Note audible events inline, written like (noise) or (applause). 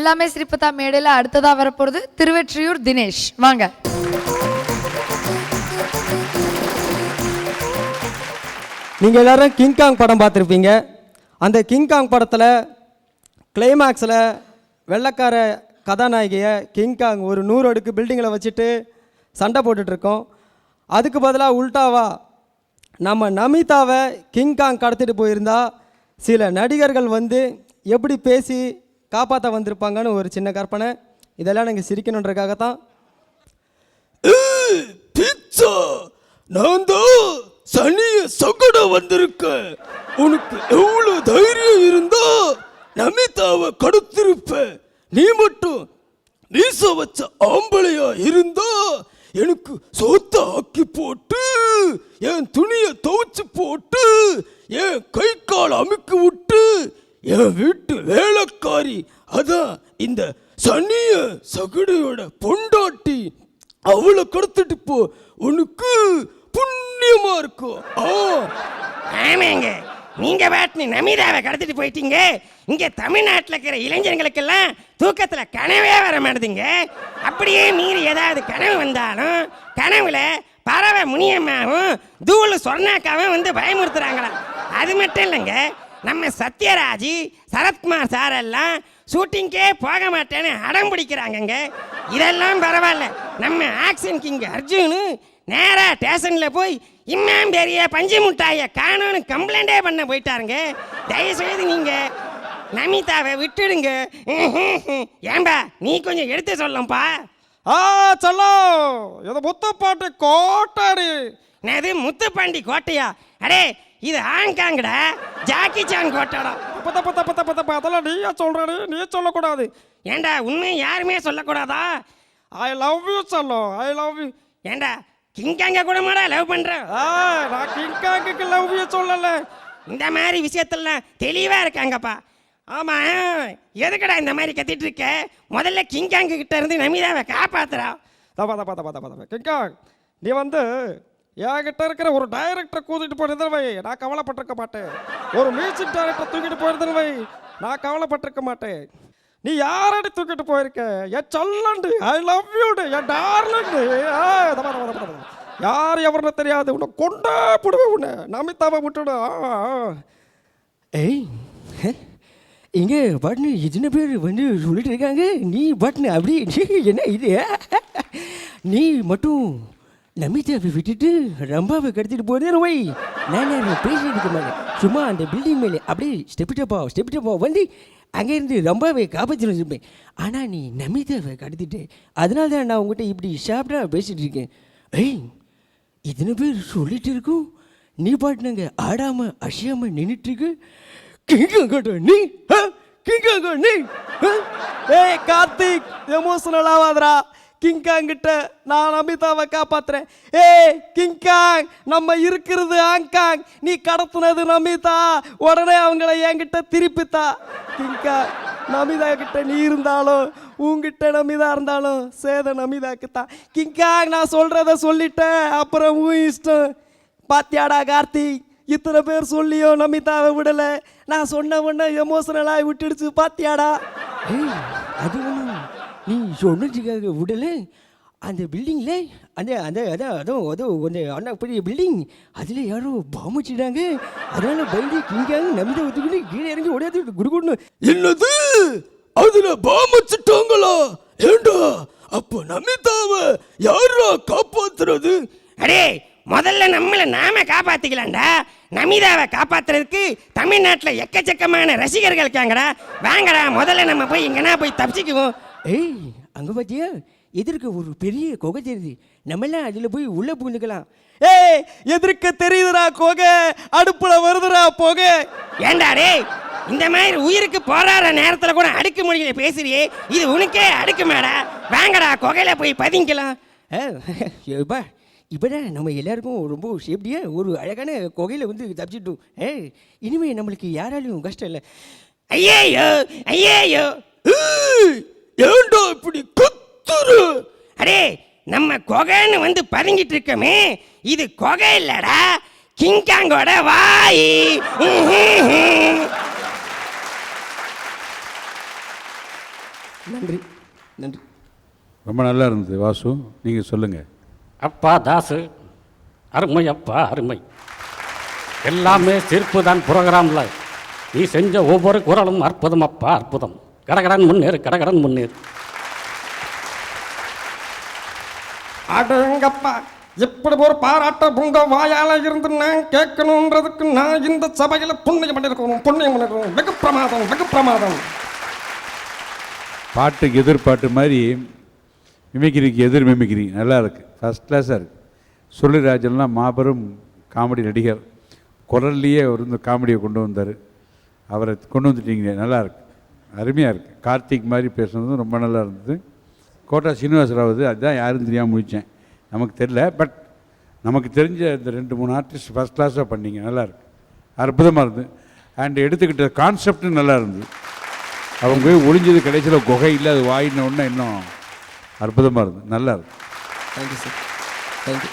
எல்லாமே சிரிப்புதா மேடையில் அடுத்ததாக வரப்போகிறது திருவெற்றியூர் தினேஷ். வாங்க. நீங்கள் எல்லாரும் கிங்காங் படம் பார்த்துருப்பீங்க. அந்த கிங்காங் படத்தில் கிளைமேக்ஸில் வெள்ளைக்கார கதாநாயகியை கிங்காங் ஒரு நூறு அடுக்கு பில்டிங்கில் வச்சுட்டு சண்டை போட்டுட்ருக்கோம் அதுக்கு பதிலாக உல்டாவா நம்ம நமிதாவை கிங்காங் கடத்திட்டு போயிருந்தா சில நடிகர்கள் வந்து எப்படி பேசி காப்பாற்ற வந்திருப்பாங்கன்னு ஒரு சின்ன கற்பனை. இதெல்லாம் நீங்கள் சிரிக்கணுன்றக்காகத்தான் பிச்சா! நான் தான் சனிய சகட வந்திருக்கேன். உனக்கு எவ்வளவு தைரியம் இருந்தா நமிதாவை கடுத்திருப்ப நீ மட்டும் நீச வச்ச ஆம்பளையா இருந்தா எனக்கு சோத்த ஆக்கி போட்டு என் துணிய துவைச்சு போட்டு என் கை கால் அமுக்கி விட்டு என் வீட்டு வேலை வேலைக்காரி அதான் இந்த சனிய சகுடையோட பொண்டாட்டி அவளை கொடுத்துட்டு போ. உனக்கு புண்ணியமா இருக்கும் ஓ ஆமாங்க. நீங்க பாட்டு நமிதாவை கடத்திட்டு போயிட்டீங்க. இங்க தமிழ்நாட்டில் இருக்கிற இளைஞர்களுக்கெல்லாம் தூக்கத்துல கனவே வர மாட்டேதுங்க. அப்படியே மீறி ஏதாவது கனவு வந்தாலும் கனவுல பறவை முனியம்மாவும் தூள் சொர்ணாக்காவும் வந்து பயமுறுத்துறாங்களாம். அது மட்டும் இல்லைங்க. நம்ம சத்யராஜ் சரத்குமார் சார் எல்லாம் ஷூட்டிங்கே போக மாட்டேன்னு அடம் பிடிக்கிறாங்கங்க. இதெல்லாம் பரவாயில்ல. நம்ம ஆக்ஷன் கிங் அர்ஜுனு நேரா ஸ்டேஷன்ல போய் இம்மாம் பெரிய பஞ்சு முட்டாய காணோன்னு கம்ப்ளைண்டே பண்ண போயிட்டாருங்க. தயவு செய்து நீங்க நமிதாவை விட்டுடுங்க. ஏன்பா நீ கொஞ்சம் எடுத்து சொல்லப்பா ஆ செல்லம் இது முத்தப்பாட்டு கோட்டாடி. என்னது முத்துப்பாண்டி கோட்டையா? அடே இது ஹாங்காங்கடா ஜாக்கி சான் கோட்டடா. தப்பு தப்பு தப்பு தப்பு அதெல்லாம் நீயே சொல்றடி நீ சொல்லக்கூடாது. ஏண்டா உண்மை யாருமே சொல்லக்கூடாதா? ஐ லவ் யூ செல்லம் ஐ லவ் யூ ஏண்டா கிங்காங்க கூட மாடா லவ் பண்ற? ஆ நான் கிங்காங்குக்கு லவ் யூ சொல்லல. இந்த மாதிரி விஷயத்தெல்லாம் தெளிவா இருக்காங்கப்பா. ஆமா எதுக்குடா இந்த மாதிரி கத்திட்டு இருக்க? முதல்ல கிங்காங்க கிட்ட இருந்து நமிதாவை காப்பாத்துறா தப்பா தப்பா தப்பா தப்பா தப்பா. கிங்காங் நீ வந்து என்கிட்ட இருக்கிற ஒரு டைரக்டரை கூட்டிட்டு போயிருந்தேன் வை. நான் கவலைப்பட்டிருக்க மாட்டேன். ஒரு மியூசிக் டைரக்டர் தூக்கிட்டு போயிருந்தேன் வை. நான் கவலைப்பட்டிருக்க மாட்டேன். நீ யாரடி தூக்கிட்டு போயிருக்க? என் சொல்லண்டு ஐ லவ் யூடு என் டார்லண்டு யார் எவருன்னு தெரியாது. உன்னை கொண்டே போடுவேன் உன்னை. நமிதாவை விட்டுடும் ஆ. ஏய் இங்கே பாட்னு இத்தனை பேர் வந்து சொல்லிட்டு இருக்காங்க. நீ பாட்னு அப்படி (laughs) என்ன இது? நீ மட்டும் நமிதாவை விட்டுட்டு ரம்பாவை கடத்திட்டு போதே வை நான் நான் பேசிட்டு இருக்க மாட்டேன். சும்மா அந்த பில்டிங் மேலே அப்படியே ஸ்டெப் ஸ்டெப்பா ஸ்டெப் வந்து அங்கேருந்து ரொம்பவே காப்பாற்றி வச்சுருப்பேன் ஆனால் நீ நமிதாவை கடத்திட்டு அதனால தான் நான் உங்ககிட்ட இப்படி ஷாப்டாக பேசிகிட்டு இருக்கேன். ஏய் இத்தனை பேர் சொல்லிட்டு இருக்கோம். நீ பாட்டுனாங்க ஆடாமல் அசையாமல் நின்றுட்டுருக்கு இருக்கு. கிங்காங்கட்ட நீ கிங்காங்க நீ ஏய் கார்த்திக் எமோஷனல் கிங்காங் கிங்காங்கிட்ட நான் அமிதாவை காப்பாத்துறேன். ஏய் கிங்காங் நம்ம இருக்கிறது ஆங்காங் நீ கடத்துனது நமிதா. உடனே அவங்கள என்கிட்ட திருப்பித்தா. கிங்காங் நமிதா கிட்ட நீ இருந்தாலும் உங்ககிட்ட நமிதா இருந்தாலும் சேத நமிதாக்கு தான் கிங்காங் நான் சொல்கிறத சொல்லிட்டேன். அப்புறம் உன் இஷ்டம். பாத்தியாடா கார்த்திக் இத்தனை பேர் சொல்லியோ நமிதாவை விடலை. நான் சொன்ன உடனே எமோஷனலாக விட்டுடுச்சு. பாத்தியாடா. அது ஒன்றும் நீ சொன்னதுக்காக விடல அந்த பில்டிங்கில் அந்த அந்த அதான் அதுவும் அதுவும் அந்த அண்ணா பெரிய பில்டிங் அதில் யாரோ பாம்பிச்சிட்டாங்க அதனால பயந்து கிங்காங்க நமிதா ஒத்துக்கிட்டு கீழே இறங்கி ஓடியாந்து குடுகுடுன்னு. என்னது? அதுல பாம் வச்சுட்டாங்களா? ஏண்டா? அப்ப நமிதாவை யாரா காப்பாத்துறது? அடே முதல்ல நம்மளை நாம காப்பாத்திக்கலாம்டா. நமிதாவை காப்பாத்துறதுக்கு தமிழ்நாட்டில் எக்கச்சக்கமான ரசிகர்கள் இருக்காங்கடா. வாங்கடா முதல்ல நம்ம போய் எங்கன்னா போய் தப்பிச்சுக்குவோம். ஏய் அங்கே பார்த்தியா எதிர்க்க ஒரு பெரிய குகை தெரியுது. நம்மெல்லாம் அதில் போய் உள்ளே பூந்துக்கலாம் ஏய் எதிர்க்க தெரியுதுடா குகை. அடுப்பில் வருதுடா புகை. ஏண்டா டேய் இந்த மாதிரி உயிருக்கு போராடுற நேரத்தில் கூட அடுக்கு மொழியில் பேசுறியே? இது உனக்கே அடுக்குமாடா. வாங்கடா குகையில் போய் பதுங்கிக்கலாம். இப்போ இப்போதான் நம்ம எல்லாருக்கும் ரொம்ப சேஃப்டியாக ஒரு அழகான குகையில் வந்து தப்பிச்சிட்டோம். ஏ இனிமேல் நம்மளுக்கு யாராலையும் கஷ்டம் இல்லை. ஐயேயோ ஐயேயோ. ஏண்டா இப்படி கத்துற அடே நம்ம குகைன்னு வந்து பதுங்கிட்டு இருக்கோமே இது குகை இல்லடா கிங்காங்கோட வாய். நன்றி நன்றி. ரொம்ப நல்லா இருந்தது வாசு. நீங்கள் சொல்லுங்கள் அப்பா தாசு அருமை அப்பா அருமை. எல்லாமே சிரிப்பு தான் ப்ரோக்ராமில் நீ செஞ்ச ஒவ்வொரு குரலும் அற்புதம் அப்பா அற்புதம். கடகடன் முன்னேறு கடகடன் முன்னேறு. அடங்கப்பா இப்படி ஒரு பாராட்ட உங்க வாயால இருந்து நான் கேட்கணுன்றதுக்கு நான் இந்த சபையில புண்ணியம் பண்ணிருக்கணும் புண்ணியம் பண்ணிருக்கணும். வெகு பிரமாதம் வெகு பிரமாதம். பாட்டுக்கு எதிர்பாட்டு மாதிரி மிமிக்ரிக்கு எதிர் மிமிக்ரி நல்லா இருக்கு. ஃபஸ்ட் கிளாஸாக இருக்கு. சொல்லிராஜன்லாம் மாபெரும் காமெடி நடிகர். குரல்லையே அவர் இந்த காமெடியை கொண்டு வந்தார். அவரை கொண்டு வந்துட்டீங்க நல்லா இருக்கு. அருமையாக இருக்குது கார்த்திக் மாதிரி பேசுனதும் ரொம்ப நல்லா இருந்தது. கோட்டா சீனிவாசராவது அதுதான் யாரும் தெரியாமல் முடித்தேன் நமக்கு தெரில பட் நமக்கு தெரிஞ்ச இந்த ரெண்டு மூணு ஆர்டிஸ்ட் ஃபஸ்ட் கிளாஸாக பண்ணிங்க. நல்லாயிருக்கு அற்புதமாக இருந்தது அண்ட் எடுத்துக்கிட்ட கான்செப்டும் நல்லா இருந்தது. அவங்க போய் ஒளிஞ்சது கடைசியில் குகை இல்லை அது வாயின உடனே இன்னும் அற்புதமாக இருந்தது நல்லா இருக்கு. Thank you sir thank you